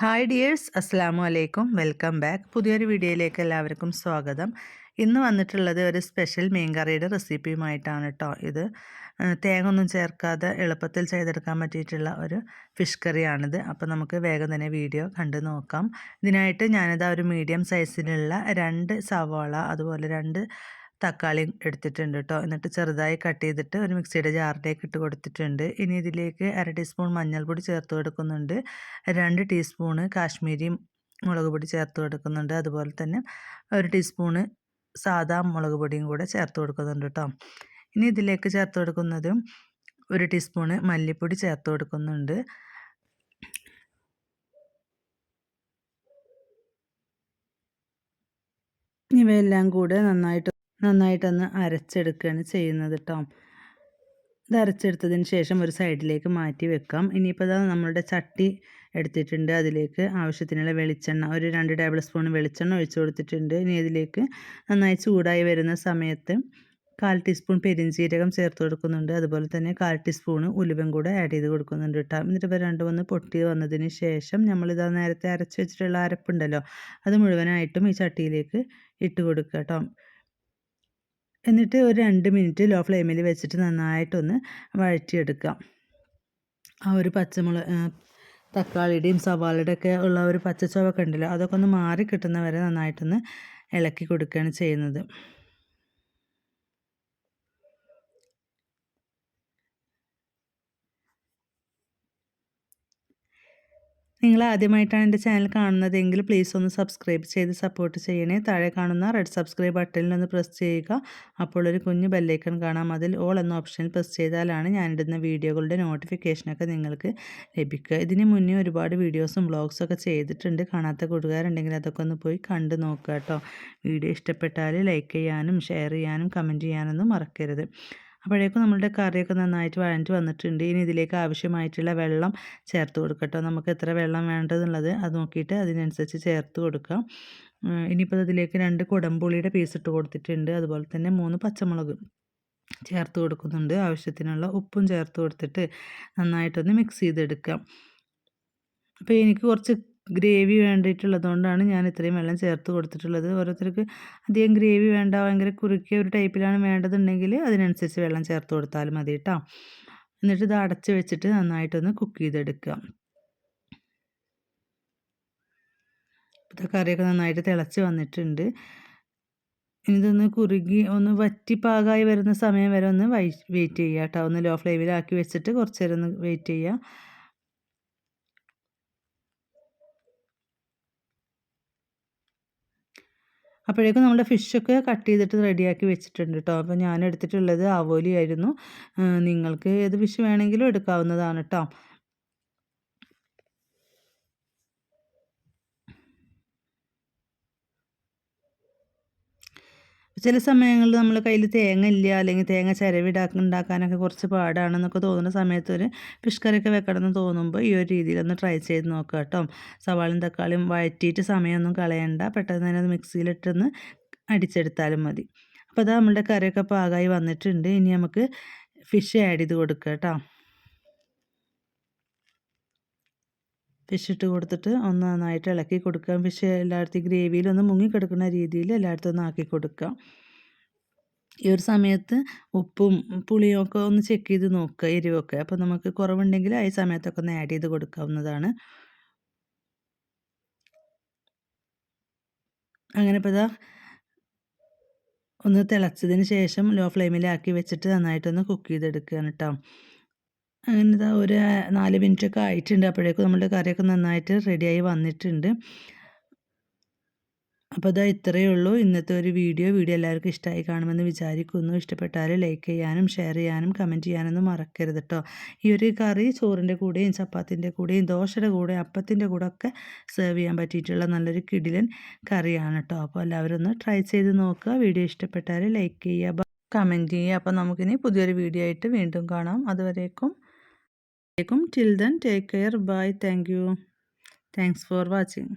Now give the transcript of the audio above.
Hi dears അസ്സാമു അലൈക്കും welcome back പുതിയൊരു വീഡിയോയിലേക്ക് എല്ലാവർക്കും സ്വാഗതം. ഇന്ന് വന്നിട്ടുള്ളത് ഒരു സ്പെഷ്യൽ മീൻ കറിയുടെ റെസിപ്പിയുമായിട്ടാണ് കേട്ടോ ഇത്. തേങ്ങ ഒന്നും ചേർക്കാതെ എളുപ്പത്തിൽ ചെയ്തെടുക്കാൻ പറ്റിയിട്ടുള്ള ഒരു ഫിഷ് കറിയാണിത്. അപ്പോൾ നമുക്ക് വേഗം തന്നെ വീഡിയോ കണ്ടു നോക്കാം. ഇതിനായിട്ട് ഞാനിത് ഒരു മീഡിയം സൈസിലുള്ള രണ്ട് സവാള അതുപോലെ രണ്ട് തക്കാളി എടുത്തിട്ടുണ്ട് കേട്ടോ എന്നിട്ട് ചെറുതായി കട്ട് ചെയ്തിട്ട് ഒരു മിക്സിയുടെ ജാറിലേക്ക് ഇട്ട് കൊടുത്തിട്ടുണ്ട്. ഇനി ഇതിലേക്ക് അര ടീസ്പൂൺ മഞ്ഞൾപ്പൊടി ചേർത്ത് കൊടുക്കുന്നുണ്ട്. രണ്ട് ടീസ്പൂണ് കാശ്മീരി മുളക് പൊടി ചേർത്ത് കൊടുക്കുന്നുണ്ട്. അതുപോലെ തന്നെ ഒരു ടീസ്പൂണ് സാധാ മുളക് പൊടിയും കൂടെ ചേർത്ത് കൊടുക്കുന്നുണ്ട് കേട്ടോ ഇനി ഇതിലേക്ക് ചേർത്ത് കൊടുക്കുന്നത് ഒരു ടീസ്പൂണ് മല്ലിപ്പൊടി ചേർത്ത് കൊടുക്കുന്നുണ്ട്. ഇവയെല്ലാം കൂടെ നന്നായിട്ട് നന്നായിട്ടൊന്ന് അരച്ചെടുക്കുകയാണ് ചെയ്യുന്നത് കേട്ടോ ഇത് അരച്ചെടുത്തതിന് ശേഷം ഒരു സൈഡിലേക്ക് മാറ്റി വെക്കാം. ഇനിയിപ്പോൾ അത് നമ്മളുടെ ചട്ടി എടുത്തിട്ടുണ്ട്. അതിലേക്ക് ആവശ്യത്തിനുള്ള വെളിച്ചെണ്ണ ഒരു രണ്ട് ടേബിൾ സ്പൂൺ വെളിച്ചെണ്ണ ഒഴിച്ചു കൊടുത്തിട്ടുണ്ട്. ഇനി ഇതിലേക്ക് നന്നായി ചൂടായി വരുന്ന സമയത്ത് കാൽ ടീസ്പൂൺ പെരിഞ്ചീരകം ചേർത്ത് കൊടുക്കുന്നുണ്ട്. അതുപോലെ തന്നെ കാൽ ടീസ്പൂൺ ഉലുവം കൂടെ ആഡ് ചെയ്ത് കൊടുക്കുന്നുണ്ട് കേട്ടോ എന്നിട്ട് ഇപ്പോൾ രണ്ട് മൂന്ന് പൊട്ടി വന്നതിന് ശേഷം നമ്മളിതാ നേരത്തെ അരച്ച് വെച്ചിട്ടുള്ള അരപ്പുണ്ടല്ലോ അത് മുഴുവനായിട്ടും ഈ ചട്ടിയിലേക്ക് ഇട്ട് കൊടുക്കുക കേട്ടോ എന്നിട്ട് ഒരു രണ്ട് മിനിറ്റ് ലോ ഫ്ലെയിമിൽ വെച്ചിട്ട് നന്നായിട്ടൊന്ന് വഴറ്റിയെടുക്കാം ആ ഒരു പച്ചമുളക് തക്കാളിയുടെയും സവാളയുടെ ഒക്കെ ഉള്ള ഒരു പച്ചച്ചവൊക്കെ ഉണ്ടല്ലോ അതൊക്കെ ഒന്ന് മാറി കിട്ടുന്നവരെ നന്നായിട്ടൊന്ന് ഇളക്കി കൊടുക്കുകയാണ് ചെയ്യുന്നത്. നിങ്ങൾ ആദ്യമായിട്ടാണ് എന്റെ ചാനൽ കാണുന്നതെങ്കിൽ പ്ലീസ് ഒന്ന് സബ്സ്ക്രൈബ് ചെയ്ത് സപ്പോർട്ട് ചെയ്യണേ. താഴെ കാണുന്ന റെഡ് സബ്സ്ക്രൈബ് ബട്ടണിൽ ഒന്ന് പ്രസ് ചെയ്യുക. അപ്പോൾ ഒരു കുഞ്ഞ് ബെല്ലൈക്കൺ കാണാം. അതിൽ ഓൾ എന്ന ഓപ്ഷനിൽ പ്രസ് ചെയ്താലാണ് ഞാനിടുന്ന വീഡിയോകളുടെ നോട്ടിഫിക്കേഷനൊക്കെ നിങ്ങൾക്ക് ലഭിക്കുക. ഇതിന് മുന്നേ ഒരുപാട് വീഡിയോസും വ്ളോഗ്സും ഒക്കെ ചെയ്തിട്ടുണ്ട്. കാണാത്ത കൂട്ടുകാരുണ്ടെങ്കിൽ അതൊക്കെ ഒന്ന് പോയി കണ്ടു നോക്കുക കേട്ടോ. വീഡിയോ ഇഷ്ടപ്പെട്ടാൽ ലൈക്ക് ചെയ്യാനും ഷെയർ ചെയ്യാനും കമന്റ് ചെയ്യാനൊന്നും മറക്കരുത്. അപ്പോഴേക്കും നമ്മളുടെ കറിയൊക്കെ നന്നായിട്ട് വഴഞ്ഞ് വന്നിട്ടുണ്ട്. ഇനി ഇതിലേക്ക് ആവശ്യമായിട്ടുള്ള വെള്ളം ചേർത്ത് കൊടുക്കട്ടോ നമുക്ക് എത്ര വെള്ളം വേണ്ടതെന്നുള്ളത് അത് നോക്കിയിട്ട് അതിനനുസരിച്ച് ചേർത്ത് കൊടുക്കാം. ഇനിയിപ്പോൾ അതിലേക്ക് രണ്ട് കുടംപുളിയുടെ പീസ് ഇട്ട് കൊടുത്തിട്ടുണ്ട്. അതുപോലെ തന്നെ മൂന്ന് പച്ചമുളക് ചേർത്ത് കൊടുക്കുന്നുണ്ട്. ആവശ്യത്തിനുള്ള ഉപ്പും ചേർത്ത് കൊടുത്തിട്ട് നന്നായിട്ടൊന്ന് മിക്സ് ചെയ്തെടുക്കാം. അപ്പോൾ എനിക്ക് കുറച്ച് ഗ്രേവി വേണ്ടിയിട്ടുള്ളതുകൊണ്ടാണ് ഞാൻ ഇത്രയും വെള്ളം ചേർത്ത് കൊടുത്തിട്ടുള്ളത്. ഓരോരുത്തർക്ക് അധികം ഗ്രേവി വേണ്ട ഭയങ്കര കുറുക്കിയ ഒരു ടൈപ്പിലാണ് വേണ്ടതുണ്ടെങ്കിൽ അതിനനുസരിച്ച് വെള്ളം ചേർത്ത് കൊടുത്താൽ മതി കേട്ടോ എന്നിട്ട് ഇത് അടച്ച് വെച്ചിട്ട് നന്നായിട്ടൊന്ന് കുക്ക് ചെയ്തെടുക്കുക. ഇപ്പോഴത്തെ കറിയൊക്കെ നന്നായിട്ട് തിളച്ച് വന്നിട്ടുണ്ട്. ഇതൊന്ന് കുറുകി ഒന്ന് വറ്റി പാകമായി വരുന്ന സമയം വരെ ഒന്ന് വെയിറ്റ് ചെയ്യുക കേട്ടോ ഒന്ന് ലോ ഫ്ലെയിമിലാക്കി വെച്ചിട്ട് കുറച്ച് നേരം ഒന്ന് വെയിറ്റ് ചെയ്യുക. അപ്പോഴേക്കും നമ്മുടെ ഫിഷൊക്കെ കട്ട് ചെയ്തിട്ട് റെഡിയാക്കി വെച്ചിട്ടുണ്ട് കേട്ടോ. അപ്പോൾ ഞാൻ എടുത്തിട്ടുള്ളത് അവോലി ആയിരുന്നു. നിങ്ങൾക്ക് ഏത് ഫിഷ് വേണമെങ്കിലും എടുക്കാവുന്നതാണ് കേട്ടോ. ചില സമയങ്ങളിൽ നമ്മൾ കയ്യിൽ തേങ്ങ ഇല്ല അല്ലെങ്കിൽ തേങ്ങ ചിരവിടാ ഉണ്ടാക്കാനൊക്കെ കുറച്ച് പാടാണെന്നൊക്കെ തോന്നുന്ന സമയത്ത് ഒരു ഫിഷ് കറിയൊക്കെ വെക്കണമെന്ന് തോന്നുമ്പോൾ ഈ ഒരു രീതിയിലൊന്ന് ട്രൈ ചെയ്ത് നോക്കുക കേട്ടോ. സവാളും തക്കാളിയും വഴറ്റിയിട്ട് സമയമൊന്നും കളയണ്ട. പെട്ടെന്ന് തന്നെ അത് മിക്സിയിലിട്ടൊന്ന് അടിച്ചെടുത്താലും മതി. അപ്പോൾ അത് നമ്മളുടെ കറിയൊക്കെ പാകമായി വന്നിട്ടുണ്ട്. ഇനി നമുക്ക് ഫിഷ് ആഡ് ചെയ്ത് കൊടുക്കുക കേട്ടോ. ഫിഷ് ഇട്ട് കൊടുത്തിട്ട് ഒന്ന് നന്നായിട്ട് ഇളക്കി കൊടുക്കാം. ഫിഷ് എല്ലായിടത്തും ഗ്രേവിയിൽ ഒന്ന് മുങ്ങിക്കിടക്കുന്ന രീതിയിൽ എല്ലായിടത്തും ഒന്ന് ആക്കി കൊടുക്കാം. ഈ ഒരു സമയത്ത് ഉപ്പും പുളിയും ഒക്കെ ഒന്ന് ചെക്ക് ചെയ്ത് നോക്കുക എരിവൊക്കെ. അപ്പോൾ നമുക്ക് കുറവുണ്ടെങ്കിൽ ആ സമയത്തൊക്കെ ഒന്ന് ആഡ് ചെയ്ത് കൊടുക്കാവുന്നതാണ്. അങ്ങനെ ഇപ്പോൾ ഇതാ ഒന്ന് തിളച്ചതിന് ശേഷം ലോ ഫ്ലെയിമിലാക്കി വെച്ചിട്ട് നന്നായിട്ടൊന്ന് കുക്ക് ചെയ്തെടുക്കുകയാണ് കേട്ടോ അങ്ങനെ ഇതാ ഒരു നാല് മിനിറ്റൊക്കെ ആയിട്ടുണ്ട്. അപ്പോഴേക്കും നമ്മുടെ കറിയൊക്കെ നന്നായിട്ട് റെഡിയായി വന്നിട്ടുണ്ട്. അപ്പോൾ ഇതാ ഇത്രയേ ഉള്ളൂ. ഇന്നത്തെ ഒരു വീഡിയോ. വീഡിയോ എല്ലാവർക്കും ഇഷ്ടമായി കാണുമെന്ന് വിചാരിക്കുന്നു. ഇഷ്ടപ്പെട്ടാൽ ലൈക്ക് ചെയ്യാനും ഷെയർ ചെയ്യാനും കമന്റ് ചെയ്യാനൊന്നും മറക്കരുത് കേട്ടോ. ഈ ഒരു കറി ചോറിന്റെ കൂടെയും ചപ്പാത്തിന്റെ കൂടെയും ദോശയുടെ കൂടെ അപ്പത്തിന്റെ കൂടെ ഒക്കെ സെർവ് ചെയ്യാൻ പറ്റിയിട്ടുള്ള നല്ലൊരു കിടിലൻ കറിയാണ് കേട്ടോ. അപ്പോൾ എല്ലാവരും ഒന്ന് ട്രൈ ചെയ്ത് നോക്കുക. വീഡിയോ ഇഷ്ടപ്പെട്ടാൽ ലൈക്ക് ചെയ്യുക. കമന്റ് ചെയ്യുക. അപ്പോൾ നമുക്കിനി പുതിയൊരു വീഡിയോ ആയിട്ട് വീണ്ടും കാണാം. അതുവരേക്കും Till then, take care. Bye. Thank you. Thanks for watching.